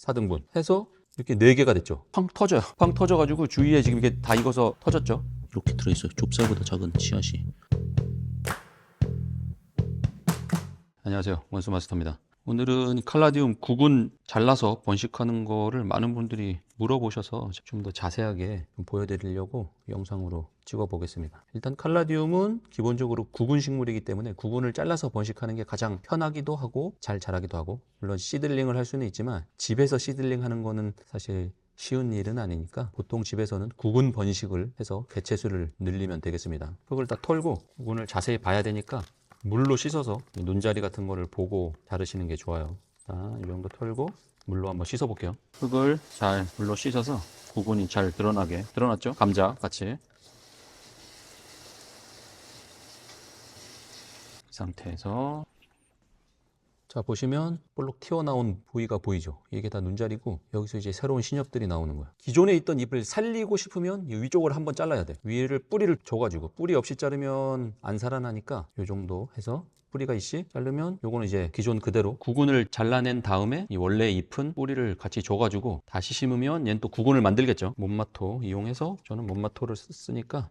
4등분 해서 이렇게 4개가 됐죠. 팡 터져요. 팡 터져가지고 주위에 지금 이게 다 익어서 터졌죠. 이렇게 들어있어요. 좁쌀보다 작은 씨앗이. 안녕하세요. 원수 마스터입니다. 오늘은 칼라디움 국은 잘라서 번식하는 거를 많은 분들이 물어보셔서 좀 더 자세하게 좀 보여드리려고 영상으로 찍어 보겠습니다. 일단 칼라디움은 기본적으로 구근 식물이기 때문에 구근을 잘라서 번식하는 게 가장 편하기도 하고 잘 자라기도 하고 물론 시들링을 할 수는 있지만 집에서 시들링 하는 거는 사실 쉬운 일은 아니니까 보통 집에서는 구근 번식을 해서 개체수를 늘리면 되겠습니다. 흙을 다 털고 구근을 자세히 봐야 되니까 물로 씻어서 이 눈자리 같은 거를 보고 자르시는 게 좋아요. 자, 이 정도 털고 물로 한번 씻어 볼게요. 흙을 잘 물로 씻어서 구근이 잘 드러나게 드러났죠? 감자 같이 이 상태에서 자 보시면 볼록 튀어나온 부위가 보이죠? 이게 다 눈자리고 여기서 이제 새로운 신엽들이 나오는 거야. 기존에 있던 잎을 살리고 싶으면 이 위쪽을 한번 잘라야 돼. 위를 뿌리를 줘가지고 뿌리 없이 자르면 안 살아나니까 이 정도 해서 뿌리가 있이 자르면 요거는 이제 기존 그대로 구근을 잘라낸 다음에 이 원래 잎은 뿌리를 같이 줘가지고 다시 심으면 얘는 또 구근을 만들겠죠? 못마토 이용해서 저는 못마토를 쓰니까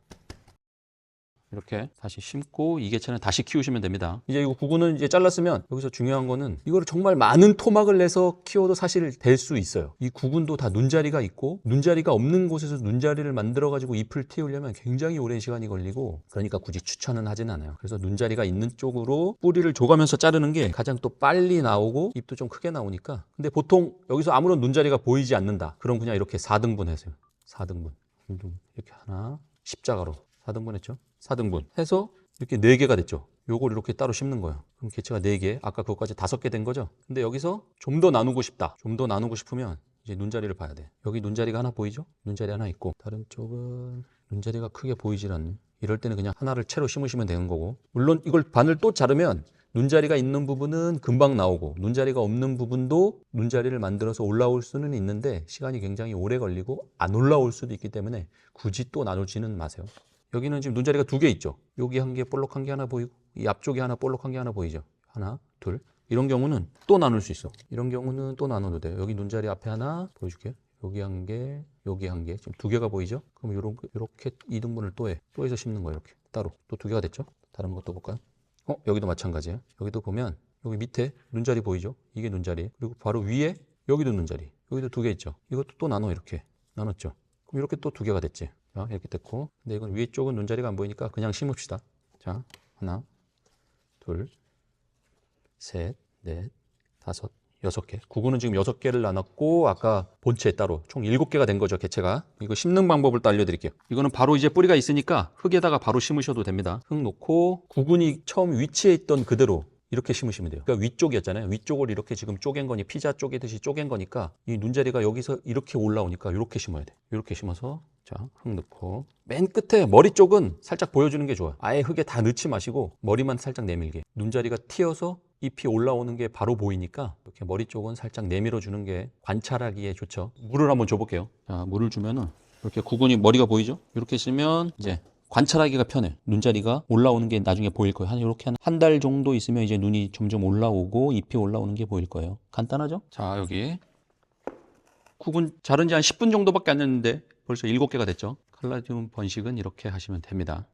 이렇게 다시 심고 이 개체는 다시 키우시면 됩니다. 이제 이거 구근은 이제 잘랐으면 여기서 중요한 거는 이거를 정말 많은 토막을 내서 키워도 사실 될 수 있어요. 이 구근도 다 눈자리가 있고 눈자리가 없는 곳에서 눈자리를 만들어 가지고 잎을 틔우려면 굉장히 오랜 시간이 걸리고 그러니까 굳이 추천은 하진 않아요. 그래서 눈자리가 있는 쪽으로 뿌리를 줘가면서 자르는 게 가장 또 빨리 나오고 잎도 좀 크게 나오니까 근데 보통 여기서 아무런 눈자리가 보이지 않는다. 그럼 그냥 이렇게 4등분 하세요. 4등분. 이렇게 하나 십자가로 4등분 했죠. 4등분 해서 이렇게 4개가 됐죠. 요걸 이렇게 따로 심는 거예요. 그럼 개체가 4개, 아까 그것까지 5개 된 거죠. 근데 여기서 좀 더 나누고 싶다. 좀 더 나누고 싶으면 이제 눈자리를 봐야 돼. 여기 눈자리가 하나 보이죠? 눈자리 하나 있고 다른 쪽은 눈자리가 크게 보이질 않네. 이럴 때는 그냥 하나를 채로 심으시면 되는 거고 물론 이걸 반을 또 자르면 눈자리가 있는 부분은 금방 나오고 눈자리가 없는 부분도 눈자리를 만들어서 올라올 수는 있는데 시간이 굉장히 오래 걸리고 안 올라올 수도 있기 때문에 굳이 또 나누지는 마세요. 여기는 지금 눈자리가 두 개 있죠. 여기 한 개 볼록한 게 하나 보이고 이 앞쪽에 하나 볼록한 게 하나 보이죠. 하나, 둘. 이런 경우는 또 나눌 수 있어. 이런 경우는 또 나눠도 돼요. 여기 눈자리 앞에 하나 보여줄게요. 여기 한 개, 여기 한 개. 지금 두 개가 보이죠? 그럼 요런, 요렇게 이등분을 또 해. 또 해서 심는 거예요. 이렇게. 따로. 또 두 개가 됐죠? 다른 것도 볼까요? 어, 여기도 마찬가지예요. 여기도 보면 여기 밑에 눈자리 보이죠? 이게 눈자리. 그리고 바로 위에 여기도 눈자리. 여기도 두 개 있죠? 이것도 또 나눠 이렇게. 나눴죠? 그럼 이렇게 또 두 개가 됐지. 자, 이렇게 됐고. 근데 이건 위에 쪽은 눈자리가 안 보이니까 그냥 심읍시다. 자, 하나, 둘, 셋, 넷, 다섯, 여섯 개. 구구는 지금 여섯 개를 나눴고 아까 본체 따로 총 일곱 개가 된 거죠, 개체가. 이거 심는 방법을 또 알려드릴게요. 이거는 바로 이제 뿌리가 있으니까 흙에다가 바로 심으셔도 됩니다. 흙 놓고 구근이 처음 위치에 있던 그대로 이렇게 심으시면 돼요. 그러니까 위쪽이었잖아요. 위쪽을 이렇게 지금 쪼갠 거니 피자 쪼개듯이 쪼갠 거니까 이 눈자리가 여기서 이렇게 올라오니까 이렇게 심어야 돼. 이렇게 심어서 자, 흙 넣고 맨 끝에 머리 쪽은 살짝 보여주는 게 좋아. 아예 흙에 다 넣지 마시고 머리만 살짝 내밀게. 눈자리가 튀어서 잎이 올라오는 게 바로 보이니까 이렇게 머리 쪽은 살짝 내밀어 주는 게 관찰하기에 좋죠. 물을 한번 줘볼게요. 자, 물을 주면은 이렇게 구근이 머리가 보이죠? 이렇게 쓰면 이제 관찰하기가 편해. 눈자리가 올라오는 게 나중에 보일 거예요. 한 이렇게 한달 정도 있으면 이제 눈이 점점 올라오고 잎이 올라오는 게 보일 거예요. 간단하죠? 자, 여기 구근 자른 지 한 10분 정도밖에 안 됐는데 벌써 7개가 됐죠. 칼라디움 번식은 이렇게 하시면 됩니다.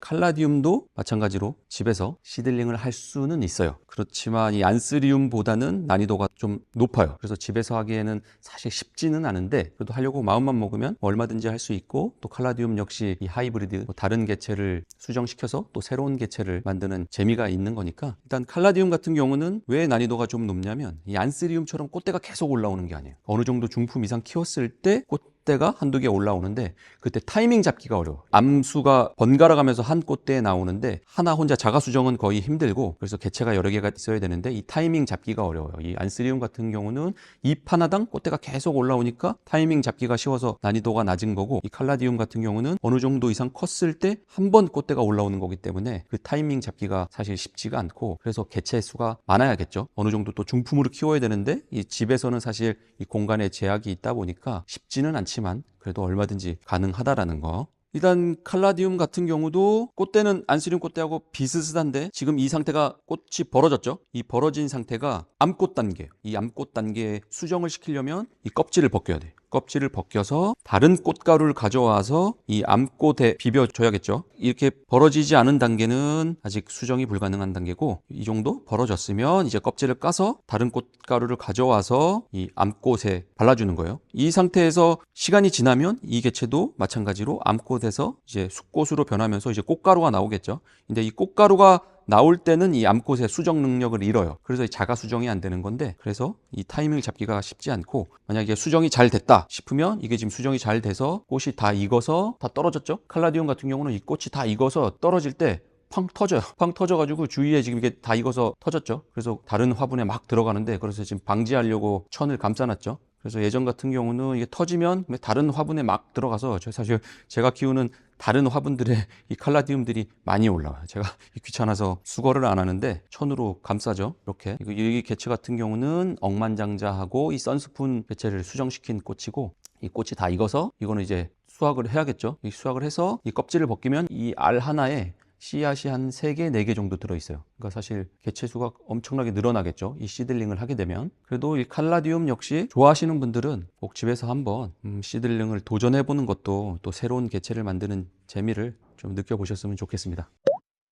칼라디움도 마찬가지로 집에서 시들링을 할 수는 있어요. 그렇지만 이 안스리움보다는 난이도가 좀 높아요. 그래서 집에서 하기에는 사실 쉽지는 않은데 그래도 하려고 마음만 먹으면 얼마든지 할 수 있고 또 칼라디움 역시 이 하이브리드 뭐 다른 개체를 수정시켜서 또 새로운 개체를 만드는 재미가 있는 거니까 일단 칼라디움 같은 경우는 왜 난이도가 좀 높냐면 이 안스리움처럼 꽃대가 계속 올라오는 게 아니에요. 어느 정도 중품 이상 키웠을 때 꽃 대가 한두 개 올라오는데 그때 타이밍 잡기가 어려워. 암수가 번갈아 가면서 한 꽃대에 나오는데 하나 혼자 자가 수정은 거의 힘들고 그래서 개체가 여러 개가 있어야 되는데 이 타이밍 잡기가 어려워요. 이 안스리움 같은 경우는 잎 하나당 꽃대가 계속 올라오니까 타이밍 잡기가 쉬워서 난이도가 낮은 거고 이 칼라디움 같은 경우는 어느 정도 이상 컸을 때 한 번 꽃대가 올라오는 거기 때문에 그 타이밍 잡기가 사실 쉽지가 않고 그래서 개체 수가 많아야겠죠. 어느 정도 또 중품으로 키워야 되는데 이 집에서는 사실 이 공간에 제약이 있다 보니까 쉽지는 않 지만 그래도 얼마든지 가능하다라는 거 일단 칼라디움 같은 경우도 꽃대는 안스리움 꽃대하고 비슷한데 지금 이 상태가 꽃이 벌어졌죠. 이 벌어진 상태가 암꽃 단계. 이 암꽃 단계에 수정을 시키려면 이 껍질을 벗겨야 돼. 껍질을 벗겨서 다른 꽃가루를 가져와서 이 암꽃에 비벼줘야겠죠. 이렇게 벌어지지 않은 단계는 아직 수정이 불가능한 단계고 이 정도 벌어졌으면 이제 껍질을 까서 다른 꽃가루를 가져와서 이 암꽃에 발라주는 거예요. 이 상태에서 시간이 지나면 이 개체도 마찬가지로 암꽃에서 이제 숫꽃으로 변하면서 이제 꽃가루가 나오겠죠. 근데 이 꽃가루가 나올 때는 이 암꽃의 수정 능력을 잃어요. 그래서 이 자가 수정이 안 되는 건데 그래서 이 타이밍을 잡기가 쉽지 않고 만약에 수정이 잘 됐다 싶으면 이게 지금 수정이 잘 돼서 꽃이 다 익어서 다 떨어졌죠. 칼라디움 같은 경우는 이 꽃이 다 익어서 떨어질 때팡 터져요. 팡 터져가지고 주위에 지금 이게 다 익어서 터졌죠. 그래서 다른 화분에 막 들어가는데 그래서 지금 방지하려고 천을 감싸놨죠. 그래서 예전 같은 경우는 이게 터지면 다른 화분에 막 들어가서 저 사실 제가 키우는 다른 화분들에 이 칼라디움들이 많이 올라와요. 제가 귀찮아서 수거를 안 하는데 천으로 감싸죠. 이렇게 이 개체 같은 경우는 억만장자하고 이 선스푼 개체를 수정시킨 꽃이고 이 꽃이 다 익어서 이거는 이제 수확을 해야겠죠. 이 수확을 해서 이 껍질을 벗기면 이 알 하나에 씨앗이 한 3개, 4개 정도 들어있어요. 그러니까 사실 개체 수가 엄청나게 늘어나겠죠. 이 시들링을 하게 되면. 그래도 이 칼라디움 역시 좋아하시는 분들은 꼭 집에서 한번 음, 시들링을 도전해보는 것도 또 새로운 개체를 만드는 재미를 좀 느껴보셨으면 좋겠습니다.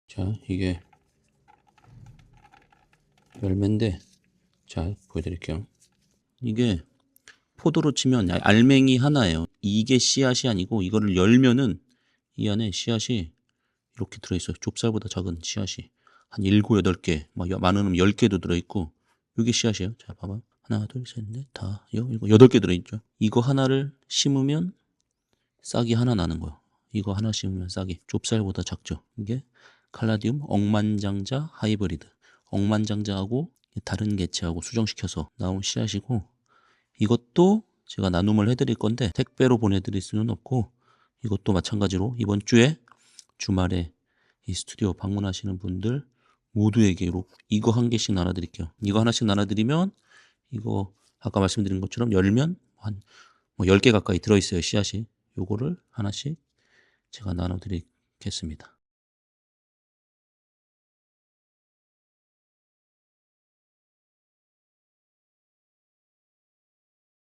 자, 이게 열매인데, 자, 보여드릴게요. 이게 포도로 치면 알맹이 하나예요. 이게 씨앗이 아니고 이거를 열면은 이 안에 씨앗이 이렇게 들어있어요. 좁쌀보다 작은 씨앗이 한 7, 8개, 막 많으면 10개도 들어있고 이게 씨앗이에요. 자, 봐봐. 하나, 둘, 셋, 넷, 다, 여, 일곱, 여덟 개 들어있죠. 이거 하나를 심으면 싹이 하나 나는 거예요. 이거 하나 심으면 싹이 좁쌀보다 작죠. 이게 칼라디움 억만장자 하이브리드. 억만장자하고 다른 개체하고 수정시켜서 나온 씨앗이고 이것도 제가 나눔을 해드릴 건데 택배로 보내드릴 수는 없고 이것도 마찬가지로 이번 주에 주말에 이 스튜디오 방문하시는 분들 모두에게 로- 이거 한 개씩 나눠드릴게요. 이거 하나씩 나눠드리면 이거 아까 말씀드린 것처럼 열면 한 뭐 10개 가까이 들어있어요 씨앗이. 요거를 하나씩 제가 나눠드리겠습니다.